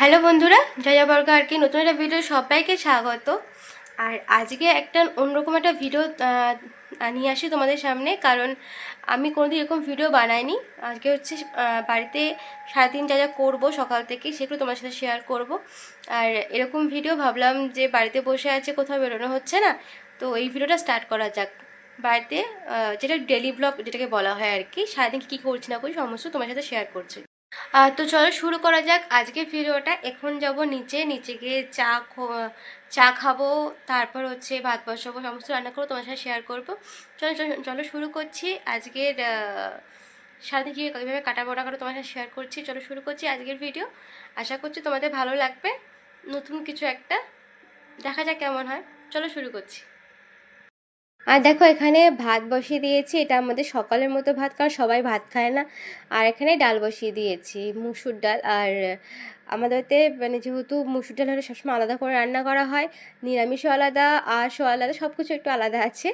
Hello বন্ধুরা, জয়া বর্গ আর কি, নতুন একটা ভিডিও সবাইকে স্বাগত। আর আজকে একটা অন্যরকম একটা ভিডিও নিয়ে আসি তোমাদের সামনে, কারণ আমি কোনোদিন এরকম ভিডিও বানাইনি। আজকে হচ্ছে বাড়িতে সারাদিন যা যা করব সকাল থেকে, সেগুলো তোমার সাথে শেয়ার করব। আর এরকম ভিডিও ভাবলাম যে বাড়িতে বসে আছে, কোথাও বেরোনো হচ্ছে না, তো এই ভিডিওটা স্টার্ট করা যাক। বাড়িতে যেটা ডেলি ব্লগ যেটাকে বলা হয় আর কি, সারাদিন কী করছি না করছি, সমস্ত তোমার সাথে শেয়ার করছি। তো চলো শুরু করা যাক। আজকের ভিডিওটা এখন যাব নিচে। নিচে গিয়ে চা চা খাব, তারপর হচ্ছে ভাত বসাবো, সমস্ত রান্না করব, তোমার সাথে শেয়ার করব। চলো চলো শুরু করছি। আজকের সারাদিন কী কীভাবে কাটা বড়া করে তোমার সাথে শেয়ার করছি। চলো শুরু করছি আজকের ভিডিও। আশা করছি তোমাদের ভালো লাগবে। নতুন কিছু একটা। দেখা যাক কেমন হয়। চলো শুরু করছি। আর দেখো, এখানে ভাত বসিয়ে দিয়েছি। এটা আমাদের সকালের মতো ভাত, কারণ সবাই ভাত খায় না। আর এখানে ডাল বসিয়ে দিয়েছি, মুসুর ডাল। আর আমাদেরতে মানে যেহেতু মুসুর ডাল হলে সবসময় আলাদা করে রান্না করা হয়, নিরামিষও আলাদা আঁশও আলাদা সব কিছু একটু আলাদা আছে।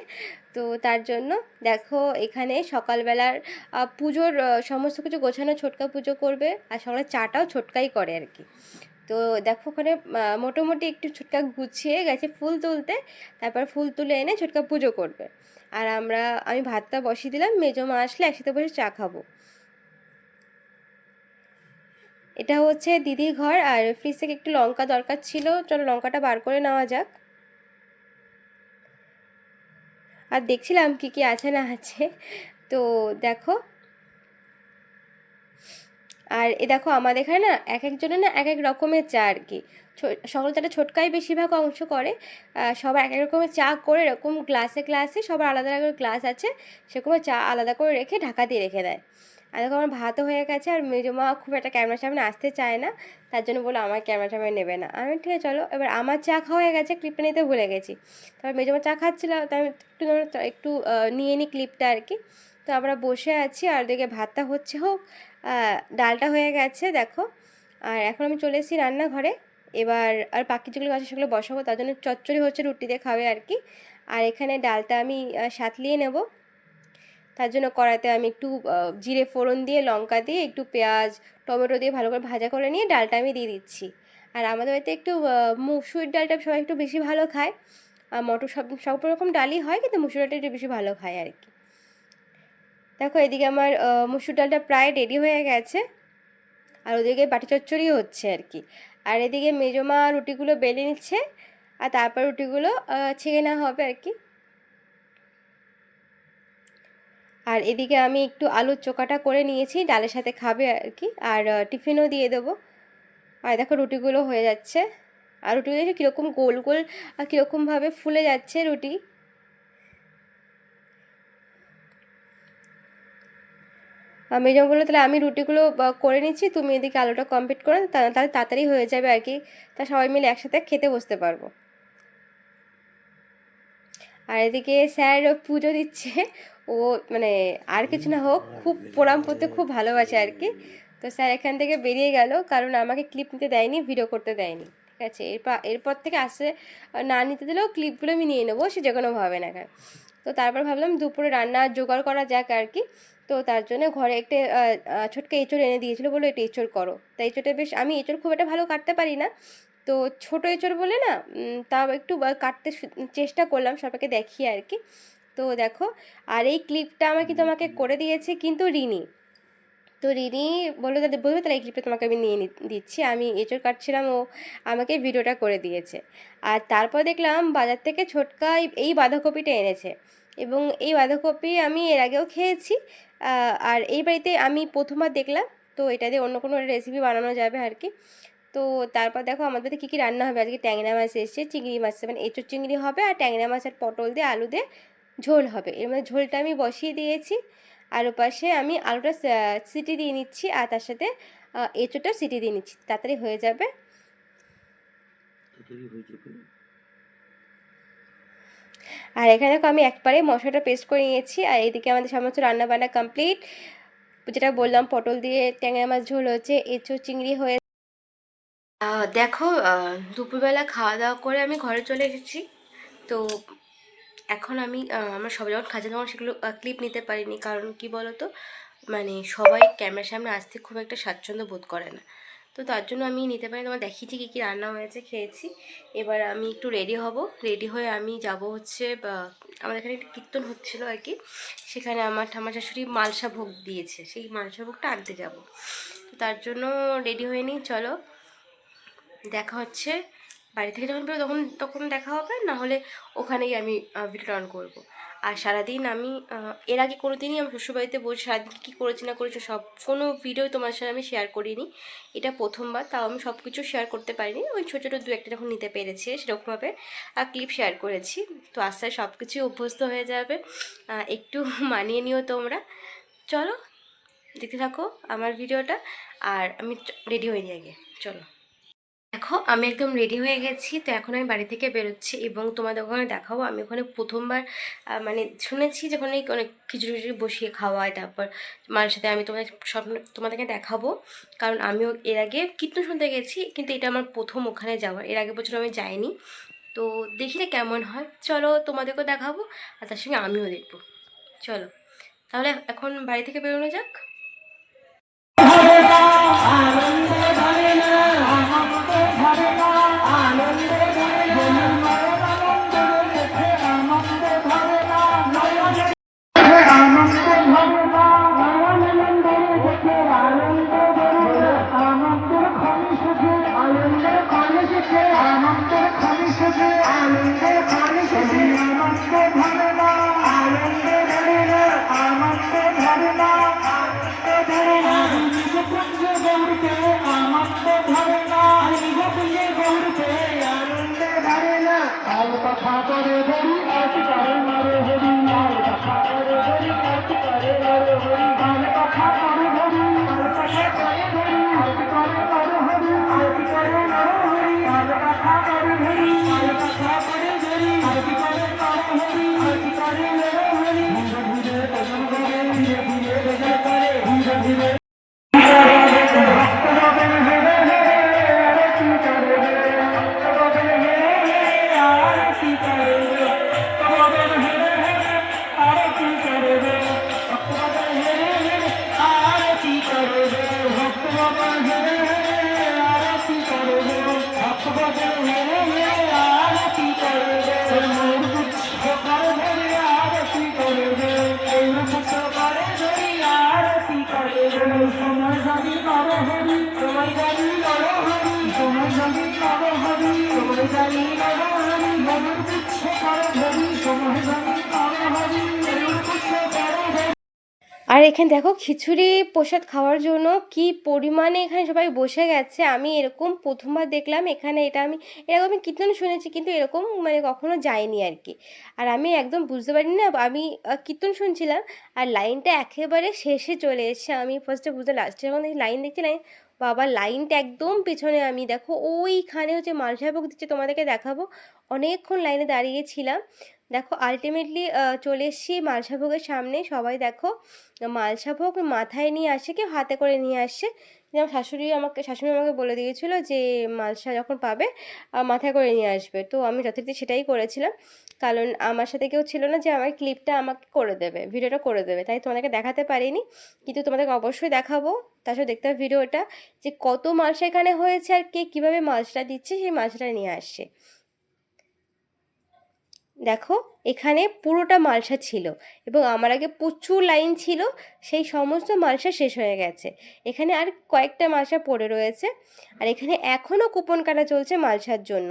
তো তার জন্য দেখো, এখানে সকালবেলার পুজোর সমস্ত কিছু গোছানো, ছোটকা পুজো করবে। আর সকালে চাটাও ছোটকাই করে আর কি। তো দেখো ওখানে মোটামুটি একটু ছোটকা গুছিয়ে গেছে ফুল তুলতে। তারপর ফুল তুলে এনে ছোটকা পুজো করবে। আর আমরা, আমি ভাতটা বসিয়ে দিলাম, মেজো মা আসলে একসাথে বসে চা খাব। এটা হচ্ছে দিদির ঘর, আর ফ্রিজ থেকে একটু লঙ্কা দরকার ছিল। চলো লঙ্কাটা বার করে নেওয়া যাক। আর দেখছিলাম কি কি আছে না আছে। তো দেখো আর এ দেখো, আমাদের এখানে না এক একজনের না এক এক রকমের চা আর কি। সকল চাটা ছোটকাই বেশিরভাগ অংশ করে। সবার এক এক রকমের চা করে এরকম গ্লাসে গ্লাসে সবার আলাদা আলাদা গ্লাস আছে, সেরকম চা আলাদা করে রেখে ঢাকা দিয়ে রেখে দেয়। আর দেখো, আমার ভাতও হয়ে গেছে আর মা খুব একটা ক্যামেরার সামনে আসতে চায় না, তার জন্য বলো আমার ক্যামেরার সামনে নেবে না। আমি ঠিক আছে, চলো, এবার আমার চা খাওয়া হয়ে গেছে ক্লিপটা নিতে ভুলে গেছি। তারপর মেজো মা চা খাচ্ছিল তাই আমি একটু একটু নিয়ে নিই ক্লিপটা আর কি। তো আমরা বসে আছি, আর ওদিকে ভাতটা হচ্ছে হোক ডালটা হয়ে গেছে, দেখো। আর এখন আমি চলে এসেছি রান্নাঘরে। এবার আর বাকি যেগুলো আছে সেগুলো বসাবো, তার জন্য চচ্চড়ি হচ্ছে রুটি দিয়ে খাবে আর কি। আর এখানে ডালটা আমি সাঁতলিয়ে নেব। তার জন্য কড়াইতে আমি একটু জিরে ফোড়ন দিয়ে, লঙ্কা দিয়ে, একটু পেঁয়াজ, টমেটো দিয়ে ভালো করে ভাজা করে নিয়ে ডালটা আমি দিয়ে দিচ্ছি। আর আমাদের বাড়িতে একটু মুসুর ডালটা সবাই একটু বেশি ভালো খায়। আর মটর সব সব রকম ডালই হয়, কিন্তু মুসুর ডালটা একটু বেশি ভালো খায় আর কি। দেখো, এদিকে আমার মুসুর ডালটা প্রায় রেডি হয়ে গেছে আর ওদিকে বাটি চচ্চড়ি হচ্ছে আর কি। আর এদিকে মেজমা রুটিগুলো বেলে নিচ্ছে আর তারপর রুটিগুলো ছেঁকে নেওয়া হবে আর কি। আর এদিকে আমি একটু আলুর চোকাটা করে নিয়েছি, ডালের সাথে খাবে আর কি। আর টিফিনও দিয়ে দেবো। আর দেখো, রুটিগুলো হয়ে যাচ্ছে। আর রুটিগুলো কীরকম গোল গোল আর কীরকমভাবে ফুলে যাচ্ছে রুটি। যখন বলল, তাহলে আমি রুটিগুলো করে নিচ্ছি, তুমি এদিকে আলুটা কমপ্লিট করে তাহলে তাড়াতাড়ি হয়ে যাবে আর কি। তা সবাই মিলে একসাথে খেতে বসতে পারব। আর এদিকে স্যার পুজো দিচ্ছে, ও মানে আর কিছু না হোক, খুব প্রণাম করতে খুব ভালোবাসে আর কি। তো স্যার এখান থেকে বেরিয়ে গেল, কারণ আমাকে ক্লিপ নিতে দেয়নি ভিডিও করতে দেয়নি, ঠিক আছে? এরপর এরপর থেকে আসে, না নিতে দিলেও ক্লিপগুলো আমি নিয়ে নেব, সে যে কোনোভাবে না কেন। তো তারপর ভাবলাম দুপুরে রান্না জোগাড় করা যাক আর কি। তো তার জন্য ঘরে একটা ছোটকে এঁচড় এনে দিয়েছিলো বলে এটা এঁচড় করো। তাই এঁচড়টা বেশ, আমি এঁচড় খুব একটা ভালো কাটতে পারি না। তো ছোটো এঁচড় বলে না তাও একটু কাটতে চেষ্টা করলাম সবাইকে দেখিয়ে আর কি। তো দেখো, আর এই ক্লিপটা আমাকে তোমাকে করে দিয়েছে কিন্তু রিনি তো রিনি বলল দাদা বলবে তাহলে এই ক্লিপটা তোমাকে আমি নিয়ে দিচ্ছি। আমি এঁচড় কাটছিলাম, ও আমাকে ভিডিওটা করে দিয়েছে। আর তারপর দেখলাম বাজার থেকে ছোটকা এই- বাঁধাকপিটা এনেছে। এবং এই বাঁধাকপি আমি এর আগেও খেয়েছি আর এই বাড়িতে আমি প্রথমবার দেখলাম। তো এটা দিয়ে অন্য কোনো রেসিপি বানানো যাবে আর কি। তো তারপর দেখো আমাদের কী কী রান্না হবে? আজকে ট্যাংরা মাছ এসছে, চিংড়ি মাছ মানে এঁচোর চিংড়ি হবে আর ট্যাংরা মাছ আর পটল দিয়ে আলু দিয়ে ঝোল হবে। এর মধ্যে ঝোলটা আমি বসিয়ে দিয়েছি। আর ওপাশে আমি আলুটা সিটি দিয়ে নিচ্ছি আর তার সাথে আহ, এঁচোড়টা সিটি দিয়ে নিচ্ছি। তাড়াতাড়ি হয়ে যাবে। আর এখানে দেখো আমি একবারে মশলাটা পেস্ট করে নিয়েছি আর এইদিকে আমাদের সমস্ত রান্না বান্না কমপ্লিট। যেটা বললাম পটল দিয়ে ট্যাংরা মাছ ঝোল হচ্ছে এঁচো চিংড়ি হয়ে দেখো দুপুরবেলা খাওয়া দাওয়া করে আমি ঘরে চলে এসেছি। তো এখন আমি আমার সবাই যখন খাচ্ছে তখন সেগুলো ক্লিপ নিতে পারিনি। কারণ কি বলো তো মানে সবাই ক্যামেরার সামনে আসতে খুব একটা স্বাচ্ছন্দ্য বোধ করে না। তো তার জন্য আমি নিতে পারি তোমার দেখিয়েছি কী কী রান্না হয়েছে, খেয়েছি। এবার আমি একটু রেডি হব। রেডি হয়ে আমি যাব হচ্ছে আমাদের এখানে একটা কীর্তন হচ্ছিল আর কি। সেখানে আমার ঠাম্মা শাশুড়ি মালসা ভোগ দিয়েছে। সেই মালসা ভোগটা আনতে যাব। তার জন্য রেডি হয়ে নিই। চলো, দেখা হচ্ছে। বাড়ি থেকে যখন বেরো তখন তখন দেখা হবে না হলে ওখানেই আমি ভিডিও অন করব। আর সারাদিন আমি এর আগে কোনো দিনই আমি শ্বশুরবাড়িতে বসে সারাদিন কী করেছি না করেছি সব কোনো ভিডিও তোমার সাথে আমি শেয়ার করিনি। এটা প্রথমবার, তাও আমি সব কিছু শেয়ার করতে পারিনি। ওই ছোটো ছোটো দু একটা যখন নিতে পেরেছি সেরকমভাবে ক্লিপ শেয়ার করেছি। তো আস্তে আস্তে সব কিছুই অভ্যস্ত হয়ে যাবে। একটু মানিয়ে নিও তোমরা। চলো, দেখতে থাকো আমার ভিডিওটা আর আমি রেডি হয়ে নিই আগে। চলো। দেখো, আমি একদম রেডি হয়ে গেছি। তো এখন আমি বাড়ি থেকে বেরোচ্ছি এবং তোমাদের ওখানে দেখাবো। আমি ওখানে প্রথমবার মানে শুনেছি যে ওখানে অনেক খিচুড়ি খিচুড়ি বসিয়ে খাওয়ায় তারপর মায়ের সাথে আমি তোমাদের সব তোমাদেরকে দেখাবো। কারণ আমিও এর আগে কীর্তন শুনতে গেছি, কিন্তু এটা আমার প্রথম ওখানে যাওয়া এর আগে বছর আমি যাইনি। তো দেখি না কেমন হয়। চলো তোমাদেরকেও দেখাবো আর তার সঙ্গে আমিও দেখব। চলো, তাহলে এখন বাড়ি থেকে বেরোনো যাক। কথা করে হরি আজ করে এখানে দেখো খিচুড়ি প্রসাদ খাওয়ার জন্য কি পরিমাণে এখানে সবাই বসে গেছে। আমি এরকম প্রথমবার দেখলাম এখানে এটা আমি, এরকম আমি কীর্তন শুনেছি কিন্তু এরকম মানে কখনো যাইনি আর কি আর আমি একদম বুঝতে পারিনি না, আমি কীর্তন শুনছিলাম আর লাইনটা একেবারে শেষে চলে এসেছে। আমি ফার্স্টে বুঝতে লাস্টে যখন লাইন দেখছি লাইন, বাবা লাইনটা একদম পেছনে আমি দেখো ওইখানে হচ্ছে মালসাভোগ দিচ্ছে তোমাদেরকে দেখাবো। অনেকক্ষণ লাইনে দাঁড়িয়েছিলাম দেখো আলটিমেটলি চলে এসেছি মালসাভোগের সামনে। সবাই দেখো মালসাভোগ মাথায় নিয়ে আসে কেউ হাতে করে নিয়ে আসে? যেমন শাশুড়ি আমাকে শাশুড়ি আমাকে বলে দিয়েছিল যে, মালসা যখন পাবে মাথায় করে নিয়ে আসবে। তো আমি যথারীতি সেটাই করেছিলাম। কারণ আমার সাথে কেউ ছিল না যে, আমার ক্লিপটা আমাকে করে দেবে ভিডিওটা করে দেবে। তাই তোমাদেরকে দেখাতে পারিনি, কিন্তু তোমাদেরকে অবশ্যই দেখাবো। সাথে দেখতে হবে ভিডিওটা যে, কত মালসা এখানে হয়েছে আর কে কীভাবে মালসাটা দিচ্ছে, সেই মালসাটা নিয়ে আসছে দেখো, এখানে পুরোটা মালসা ছিল এবং আমার আগে প্রচুর লাইন ছিল, সেই সমস্ত মালসা শেষ হয়ে গেছে। এখানে আর কয়েকটা মালসা পড়ে রয়েছে আর এখানে এখনও কুপন কাটা চলছে মালসার জন্য।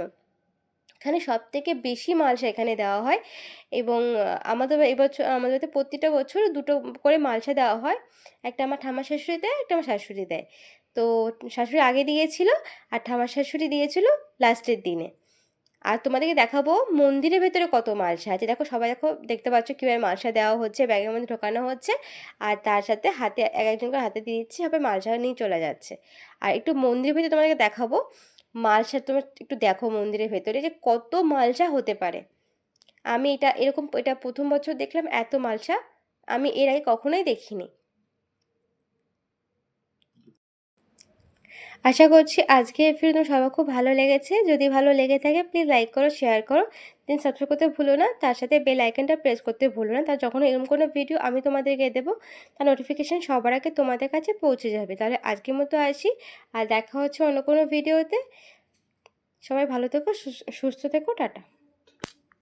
এখানে সব থেকে বেশি মালসা এখানে দেওয়া হয় এবং আমাদের এবছর, আমাদের প্রতিটা বছর দুটো করে মালসা দেওয়া হয়। একটা আমার ঠাম্মা শাশুড়ি দেয়, একটা আমার শাশুড়ি দেয়। তো, শাশুড়ি আগে দিয়েছিল আর ঠাম্মা শাশুড়ি দিয়েছিল লাস্টের দিনে। আর তোমাদেরকে দেখাবো মন্দিরের ভেতরে কত মালসা আছে। দেখো সবাই দেখো, দেখতে পাচ্ছ কীভাবে মালসা দেওয়া হচ্ছে, ব্যাগের মধ্যে ঢোকানো হচ্ছে। আর তার সাথে হাতে, এক একজন করে হাতে দিয়ে দিচ্ছে সবাই মালসা নিয়ে চলে যাচ্ছে। আর একটু মন্দিরের ভেতরে তোমাদেরকে দেখাবো। মালসা তোমরা একটু দেখো মন্দিরের ভেতরে যে কত মালসা হতে পারে। আমি এটা এরকম, এটা প্রথম বছর দেখলাম এত মালসা। আমি এর আগে কখনোই দেখিনি। আশা করছি আজকে এই ভিডিও সবার খুব ভালো লেগেছে। যদি ভালো লেগে থাকে প্লিজ লাইক করো শেয়ার করো। দেন সাবস্ক্রাইব করতে ভুলো না। তার সাথে বেল আইকনটা প্রেস করতে ভুলো না। তার যখন এরকম কোনো ভিডিও আমি তোমাদেরকে দেবো, তার নোটিফিকেশান সবার আগে তোমাদের কাছে পৌঁছে যাবে। তাহলে আজকের মতো আসি, আর দেখা হচ্ছে অন্য কোনো ভিডিওতে সবাই ভালো থেকো সুস- সুস্থ থেকো, টাটা।